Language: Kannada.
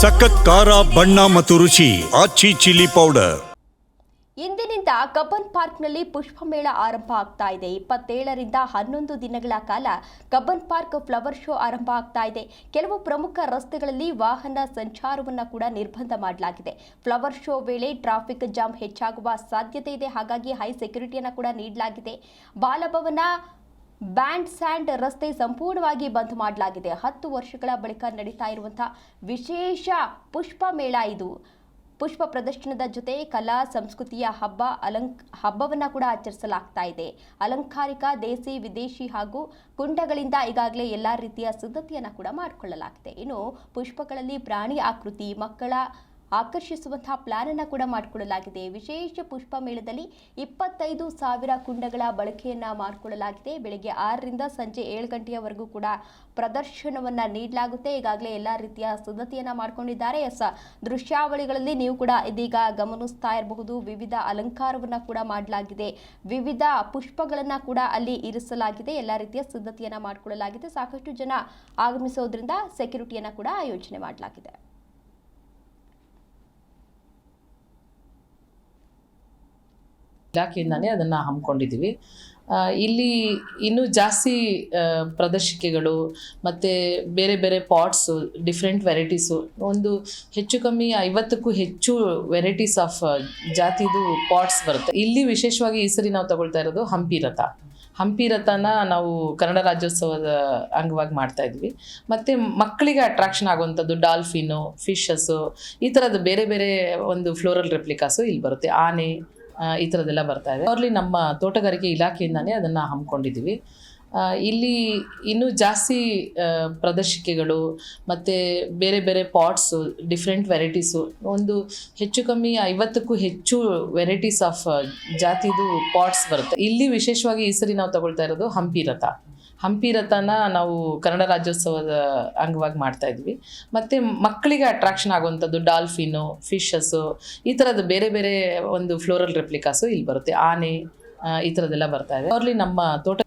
ಸಖತ್ ಖಾರ, ಬಣ್ಣ ಮತ್ತು ರುಚಿ, ಆಚಿ ಚಿಲ್ಲಿ ಪೌಡರ್. ಇಂದಿನಿಂದ ಕಬ್ಬನ್ ಪಾರ್ಕ್ನಲ್ಲಿ ಪುಷ್ಪ ಮೇಳ ಆರಂಭ ಆಗ್ತಾ ಇದೆ. ಇಪ್ಪತ್ತೇಳರಿಂದ ಹನ್ನೊಂದು ದಿನಗಳ ಕಾಲ ಕಬ್ಬನ್ ಪಾರ್ಕ್ ಫ್ಲವರ್ ಶೋ ಆರಂಭ ಆಗ್ತಾ ಇದೆ. ಕೆಲವು ಪ್ರಮುಖ ರಸ್ತೆಗಳಲ್ಲಿ ವಾಹನ ಸಂಚಾರವನ್ನು ಕೂಡ ನಿರ್ಬಂಧ ಮಾಡಲಾಗಿದೆ. ಫ್ಲವರ್ ಶೋ ವೇಳೆ ಟ್ರಾಫಿಕ್ ಜಾಮ್ ಹೆಚ್ಚಾಗುವ ಸಾಧ್ಯತೆ ಇದೆ. ಹಾಗಾಗಿ ಹೈ ಸೆಕ್ಯೂರಿಟಿಯನ್ನು ಕೂಡ ನೀಡಲಾಗಿದೆ. ಬಾಲಭವನ ಬ್ಯಾಂಡ್ ಸ್ಯಾಂಡ್ ರಸ್ತೆ ಸಂಪೂರ್ಣವಾಗಿ ಬಂದ್ ಮಾಡಲಾಗಿದೆ. ಹತ್ತು ವರ್ಷಗಳ ಬಳಿಕ ನಡೀತಾ ಇರುವಂತಹ ವಿಶೇಷ ಪುಷ್ಪ ಮೇಳ ಇದು. ಪುಷ್ಪ ಪ್ರದರ್ಶನದ ಜೊತೆ ಕಲಾ, ಸಂಸ್ಕೃತಿಯ ಹಬ್ಬ, ಅಲಂಕ್, ಹಬ್ಬವನ್ನು ಕೂಡ ಆಚರಿಸಲಾಗ್ತಾ ಇದೆ. ಅಲಂಕಾರಿಕ, ದೇಸಿ, ವಿದೇಶಿ ಹಾಗೂ ಕುಂಡಗಳಿಂದ ಈಗಾಗಲೇ ಎಲ್ಲ ರೀತಿಯ ಸಿದ್ಧತೆಯನ್ನು ಕೂಡ ಮಾಡಿಕೊಳ್ಳಲಾಗಿದೆ ಇನ್ನು ಪುಷ್ಪಗಳಲ್ಲಿ ಪ್ರಾಣಿ ಆಕೃತಿ, ಮಕ್ಕಳ ಆಕರ್ಷಿಸುವಂತಹ ಪ್ಲಾನ್ ಅನ್ನು ಕೂಡ ಮಾಡಿಕೊಳ್ಳಲಾಗಿದೆ ವಿಶೇಷ ಪುಷ್ಪ ಮೇಳದಲ್ಲಿ ಇಪ್ಪತ್ತೈದು ಸಾವಿರ ಕುಂಡಗಳ ಬಳಕೆಯನ್ನ ಮಾಡಿಕೊಳ್ಳಲಾಗಿದೆ ಬೆಳಗ್ಗೆ ಆರರಿಂದ ಸಂಜೆ ಏಳು ಗಂಟೆಯವರೆಗೂ ಕೂಡ ಪ್ರದರ್ಶನವನ್ನ ನೀಡಲಾಗುತ್ತೆ. ಈಗಾಗಲೇ ಎಲ್ಲ ರೀತಿಯ ಸಿದ್ಧತೆಯನ್ನ ಮಾಡಿಕೊಂಡಿದ್ದಾರೆ. ಎಸ್ ದೃಶ್ಯಾವಳಿಗಳಲ್ಲಿ ನೀವು ಕೂಡ ಇದೀಗ ಗಮನಿಸ್ತಾ ಇರಬಹುದು. ವಿವಿಧ ಅಲಂಕಾರವನ್ನ ಕೂಡ ಮಾಡಲಾಗಿದೆ. ವಿವಿಧ ಪುಷ್ಪಗಳನ್ನ ಕೂಡ ಅಲ್ಲಿ ಇರಿಸಲಾಗಿದೆ. ಎಲ್ಲ ರೀತಿಯ ಸಿದ್ಧತೆಯನ್ನ ಮಾಡಿಕೊಳ್ಳಲಾಗಿದೆ ಸಾಕಷ್ಟು ಜನ ಆಗಮಿಸೋದ್ರಿಂದ ಸೆಕ್ಯೂರಿಟಿಯನ್ನ ಕೂಡ ಆಯೋಜನೆ ಮಾಡಲಾಗಿದೆ. ಇಲಾಖೆಯಿಂದಾನೇ ಅದನ್ನು ಹಮ್ಮಿಕೊಂಡಿದ್ದೀವಿ. ಇಲ್ಲಿ ಇನ್ನೂ ಜಾಸ್ತಿ ಪ್ರದರ್ಶಿಕೆಗಳು ಮತ್ತು ಬೇರೆ ಬೇರೆ ಪಾಟ್ಸು ಡಿಫ್ರೆಂಟ್ ವೆರೈಟೀಸು ಒಂದು ಹೆಚ್ಚು ಕಮ್ಮಿ ಐವತ್ತಕ್ಕೂ ಹೆಚ್ಚು ವೆರೈಟೀಸ್ ಆಫ್ ಜಾತಿದು ಪಾಟ್ಸ್ ಬರುತ್ತೆ. ಇಲ್ಲಿ ವಿಶೇಷವಾಗಿ ಈ ಸರಿ ನಾವು ತಗೊಳ್ತಾ ಇರೋದು ಹಂಪಿ ರಥ. ಹಂಪಿ ರಥನ ನಾವು ಕನ್ನಡ ರಾಜ್ಯೋತ್ಸವದ ಅಂಗವಾಗಿ ಮಾಡ್ತಾ ಇದ್ವಿ. ಮತ್ತು ಮಕ್ಕಳಿಗೆ ಅಟ್ರಾಕ್ಷನ್ ಆಗುವಂಥದ್ದು ಡಾಲ್ಫಿನು ಫಿಶಸ್ಸು ಈ ಥರದ್ದು ಬೇರೆ ಬೇರೆ ಒಂದು ಫ್ಲೋರಲ್ ರೆಪ್ಲಿಕಾಸು ಇಲ್ಲಿ ಬರುತ್ತೆ. ಆನೆ ಈ ಥರದ್ದೆಲ್ಲ ಬರ್ತಾ ಇದೆ. ಅವರಲ್ಲಿ ನಮ್ಮ ತೋಟಗಾರಿಕೆ ಇಲಾಖೆಯಿಂದಾನೇ ಅದನ್ನು ಹಮ್ಮಿಕೊಂಡಿದ್ದೀವಿ. ಇಲ್ಲಿ ಇನ್ನೂ ಜಾಸ್ತಿ ಪ್ರದರ್ಶಿಕೆಗಳು ಮತ್ತು ಬೇರೆ ಬೇರೆ ಪಾಟ್ಸು ಡಿಫ್ರೆಂಟ್ ವೆರೈಟೀಸು ಒಂದು ಹೆಚ್ಚು ಕಮ್ಮಿ ಐವತ್ತಕ್ಕೂ ಹೆಚ್ಚು ವೆರೈಟೀಸ್ ಆಫ್ ಜಾತಿದು ಪಾಟ್ಸ್ ಬರುತ್ತೆ. ಇಲ್ಲಿ ವಿಶೇಷವಾಗಿ ಈ ಸರಿ ನಾವು ತಗೊಳ್ತಾ ಇರೋದು ಹಂಪಿ ರಥ. ಹಂಪಿ ರಥನ ನಾವು ಕನ್ನಡ ರಾಜ್ಯೋತ್ಸವದ ಅಂಗವಾಗಿ ಮಾಡ್ತಾ ಇದ್ವಿ. ಮತ್ತು ಮಕ್ಕಳಿಗೆ ಅಟ್ರಾಕ್ಷನ್ ಆಗುವಂಥದ್ದು ಡಾಲ್ಫಿನು, ಫಿಶಸ್ಸು, ಈ ಥರದ ಬೇರೆ ಬೇರೆ ಒಂದು ಫ್ಲೋರಲ್ ರೆಪ್ಲಿಕಾಸು ಇಲ್ಲಿ ಬರುತ್ತೆ. ಆನೆ ಈ ಥರದ್ದೆಲ್ಲ ಬರ್ತಾ ಇದೆ. ಅವ್ರಲ್ಲಿ ನಮ್ಮ ತೋಟ